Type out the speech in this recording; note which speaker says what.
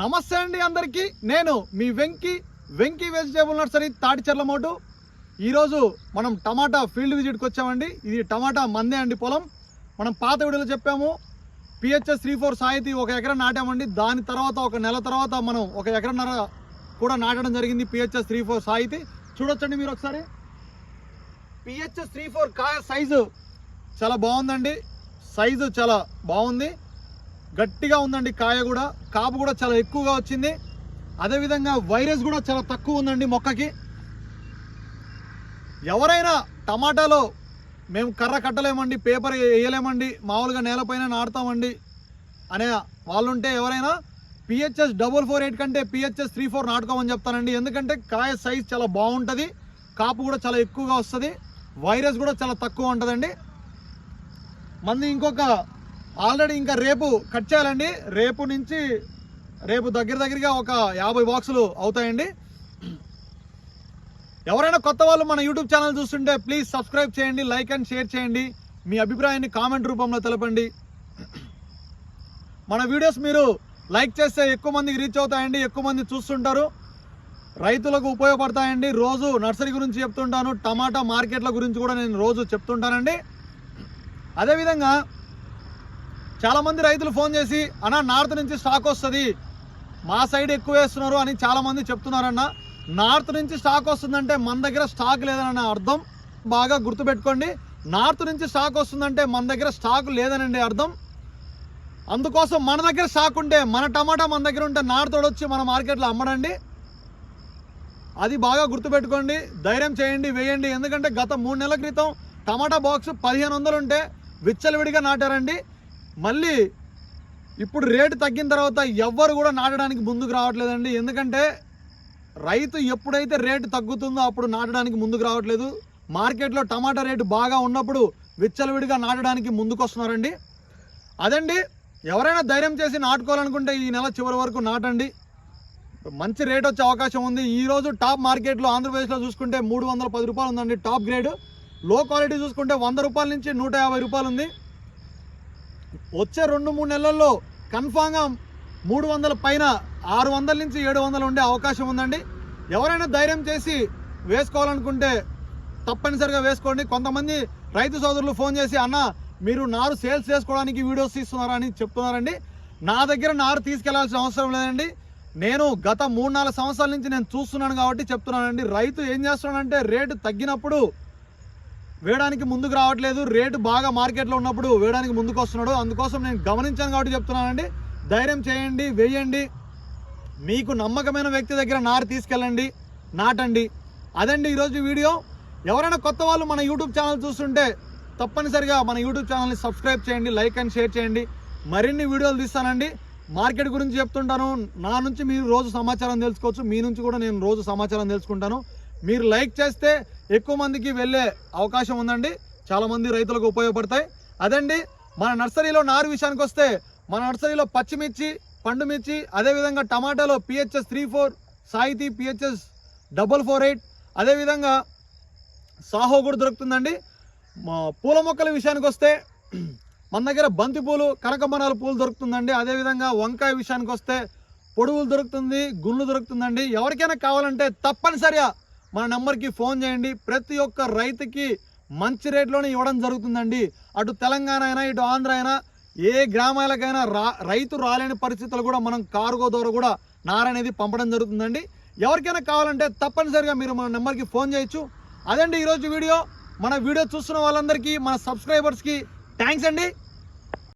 Speaker 1: నమస్తే అండి అందరికీ. నేను మీ వెంకీ వెంకీ వెజిటేబుల్ నర్సరీ తాటిచెర్ల మోటు. ఈరోజు మనం టమాటా ఫీల్డ్ విజిట్కి వచ్చామండి. ఇది టమాటా మందే అండి పొలం. మనం పాత వీడియోలో చెప్పాము పిహెచ్ఎస్ త్రీ ఫోర్ సాయితీ ఒక ఎకరం నాటామండి. దాని తర్వాత ఒక నెల తర్వాత మనం ఒక ఎకరన్నర కూడా నాటడం జరిగింది పిహెచ్ఎస్ త్రీ ఫోర్ సాయితీ చూడొచ్చండి మీరు ఒకసారి. పిహెచ్ఎస్ త్రీ ఫోర్ కాయ సైజు చాలా బాగుందండి. సైజు చాలా బాగుంది. గట్టిగా ఉందండి కాయ కూడా. కాపు కూడా చాలా ఎక్కువగా వచ్చింది. అదేవిధంగా వైరస్ కూడా చాలా తక్కువ ఉందండి మొక్కకి. ఎవరైనా టమాటాలో మేము కర్ర కట్టలేమండి పేపర్ వేయలేమండి మామూలుగా నేలపైన నాటుతామండి అనే వాళ్ళుంటే ఎవరైనా పిహెచ్ఎస్ డబుల్ ఫోర్ ఎయిట్ కంటే పిహెచ్ఎస్ త్రీ ఫోర్ నాటుకోమని చెప్తానండి. ఎందుకంటే కాయ సైజ్ చాలా బాగుంటుంది కాపు కూడా చాలా ఎక్కువగా వస్తుంది వైరస్ కూడా చాలా తక్కువ ఉంటుందండి. మంది ఇంకొక ఆల్రెడీ ఇంకా రేపు కట్ చేయాలండి. రేపు నుంచి రేపు దగ్గర దగ్గరగా ఒక యాభై బాక్సులు అవుతాయండి. ఎవరైనా కొత్త వాళ్ళు మన యూట్యూబ్ ఛానల్ చూస్తుంటే ప్లీజ్ సబ్స్క్రైబ్ చేయండి లైక్ అండ్ షేర్ చేయండి. మీ అభిప్రాయాన్ని కామెంట్ రూపంలో తెలపండి. మన వీడియోస్ మీరు లైక్ చేస్తే ఎక్కువ మందికి రీచ్ అవుతాయండి ఎక్కువ మంది చూస్తుంటారు. రైతులకు ఉపయోగపడతాయండి. రోజు నర్సరీ గురించి చెప్తుంటాను టమాటా మార్కెట్ల గురించి కూడా నేను రోజు చెప్తుంటానండి. అదేవిధంగా చాలామంది రైతులు ఫోన్ చేసి అన్న నార్త్ నుంచి స్టాక్ వస్తుంది. మా సైడ్ ఎక్కువ వేస్తున్నారు అని చాలామంది చెప్తున్నారన్న. నార్త్ నుంచి స్టాక్ వస్తుందంటే మన దగ్గర స్టాక్ లేదన్న అర్థం బాగా గుర్తుపెట్టుకోండి. నార్త్ నుంచి స్టాక్ వస్తుందంటే మన దగ్గర స్టాక్ లేదనండి అర్థం. అందుకోసం మన దగ్గర స్టాక్ ఉంటే మన టమాటా మన దగ్గర ఉంటే నార్త్ వచ్చి మన మార్కెట్లో అమ్మడండి. అది బాగా గుర్తుపెట్టుకోండి. ధైర్యం చేయండి వేయండి. ఎందుకంటే గత మూడు నెలల క్రితం టమాటా బాక్స్ పదిహేను వందలు ఉంటే విచ్చలవిడిగా నాటారండి. మళ్ళీ ఇప్పుడు రేటు తగ్గిన తర్వాత ఎవ్వరు కూడా నాటడానికి ముందుకు రావట్లేదండి. ఎందుకంటే రైతు ఎప్పుడైతే రేటు తగ్గుతుందో అప్పుడు నాటడానికి ముందుకు రావట్లేదు. మార్కెట్లో టమాటా రేటు బాగా ఉన్నప్పుడు విచ్చలవిడిగా నాటడానికి ముందుకు వస్తున్నారండి అదండి ఎవరైనా ధైర్యం చేసి నాటుకోవాలనుకుంటే ఈ నెల చివరి వరకు నాటండి. మంచి రేట్ వచ్చే అవకాశం ఉంది. ఈరోజు టాప్ మార్కెట్లో ఆంధ్రప్రదేశ్లో చూసుకుంటే మూడు వందల పది రూపాయలు ఉందండి టాప్ గ్రేడ్. లో క్వాలిటీ చూసుకుంటే వంద రూపాయల నుంచి నూట యాభై రూపాయలు ఉంది. వచ్చే రెండు మూడు నెలల్లో కన్ఫామ్గా మూడు వందల పైన ఆరు వందల నుంచి ఏడు వందలు ఉండే అవకాశం ఉందండి. ఎవరైనా ధైర్యం చేసి వేసుకోవాలనుకుంటే తప్పనిసరిగా వేసుకోండి. కొంతమంది రైతు సోదరులు ఫోన్ చేసి అన్న మీరు నారు సేల్స్ చేసుకోవడానికి వీడియోస్ తీస్తున్నారని చెప్తున్నారండి. నా దగ్గర నారు తీసుకెళ్ళాల్సిన అవసరం లేదండి. నేను గత మూడు నాలుగు సంవత్సరాల నుంచి నేను చూస్తున్నాను కాబట్టి చెప్తున్నానండి. రైతు ఏం చేస్తున్నాడంటే రేటు తగ్గినప్పుడు వేయడానికి ముందుకు రావట్లేదు. రేటు బాగా మార్కెట్లో ఉన్నప్పుడు వేయడానికి ముందుకు వస్తున్నాడు. అందుకోసం నేను గమనించాను కాబట్టి చెప్తున్నానండి. ధైర్యం చేయండి వేయండి. మీకు నమ్మకమైన వ్యక్తి దగ్గర నారు తీసుకెళ్ళండి నాటండి. అదండి ఈరోజు వీడియో. ఎవరైనా కొత్త వాళ్ళు మన యూట్యూబ్ ఛానల్ చూస్తుంటే తప్పనిసరిగా మన యూట్యూబ్ ఛానల్ని సబ్స్క్రైబ్ చేయండి లైక్ అండ్ షేర్ చేయండి. మరిన్ని వీడియోలు తీస్తానండి. మార్కెట్ గురించి చెప్తుంటాను. నా నుంచి మీరు రోజు సమాచారం తెలుసుకోవచ్చు. మీ నుంచి కూడా నేను రోజు సమాచారం తెలుసుకుంటాను. మీరు లైక్ చేస్తే ఎక్కువ మందికి వెళ్ళే అవకాశం ఉందండి. చాలామంది రైతులకు ఉపయోగపడతాయి. అదండి మన నర్సరీలో నారు విషయానికి వస్తే మన నర్సరీలో పచ్చిమిర్చి పండుమిర్చి అదేవిధంగా టమాటాలో పిహెచ్ఎస్ త్రీ ఫోర్ సాయితీ పిహెచ్ఎస్ డబల్ ఫోర్ ఎయిట్ అదేవిధంగా సాహో కూడా దొరుకుతుందండి. మా పూల మొక్కల విషయానికి వస్తే మన దగ్గర బంతి పూలు కనకమరాల పూలు దొరుకుతుందండి. అదేవిధంగా వంకాయ విషయానికి వస్తే పొడుగులు దొరుకుతుంది గుళ్ళు దొరుకుతుందండి. ఎవరికైనా కావాలంటే తప్పనిసరిగా మన నెంబర్కి ఫోన్ చేయండి. ప్రతి ఒక్క రైతుకి మంచి రేట్లోనే ఇవ్వడం జరుగుతుందండి. అటు తెలంగాణ అయినా ఇటు ఆంధ్ర అయినా ఏ గ్రామాలకైనా రా రైతు రాలేని పరిస్థితులు కూడా మనం కార్గో ద్వారా కూడా నార అనేది పంపడం జరుగుతుందండి. ఎవరికైనా కావాలంటే తప్పనిసరిగా మీరు మన నెంబర్కి ఫోన్ చేయొచ్చు. అదండి ఈరోజు వీడియో. మన వీడియో చూస్తున్న వాళ్ళందరికీ మన సబ్స్క్రైబర్స్కి థ్యాంక్స్ అండి.